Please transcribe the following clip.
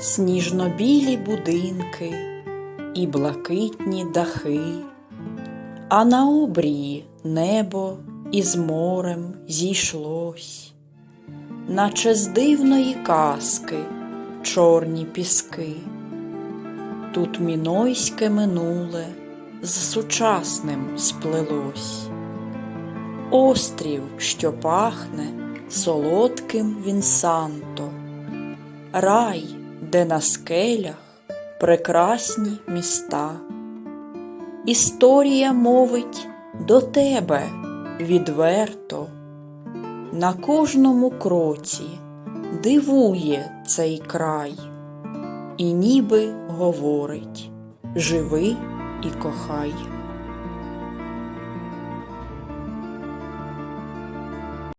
сніжно-білі будинки і блакитні дахи, а на обрії небо із морем зійшлось, наче з дивної казки чорні піски. Тут мінойське минуле з сучасним сплелось. Острів, що пахне солодким вінсанто, рай, де на скелях прекрасні міста. Історія мовить до тебе відверто, на кожному кроці дивує цей край, і ніби говорить живи і кохай.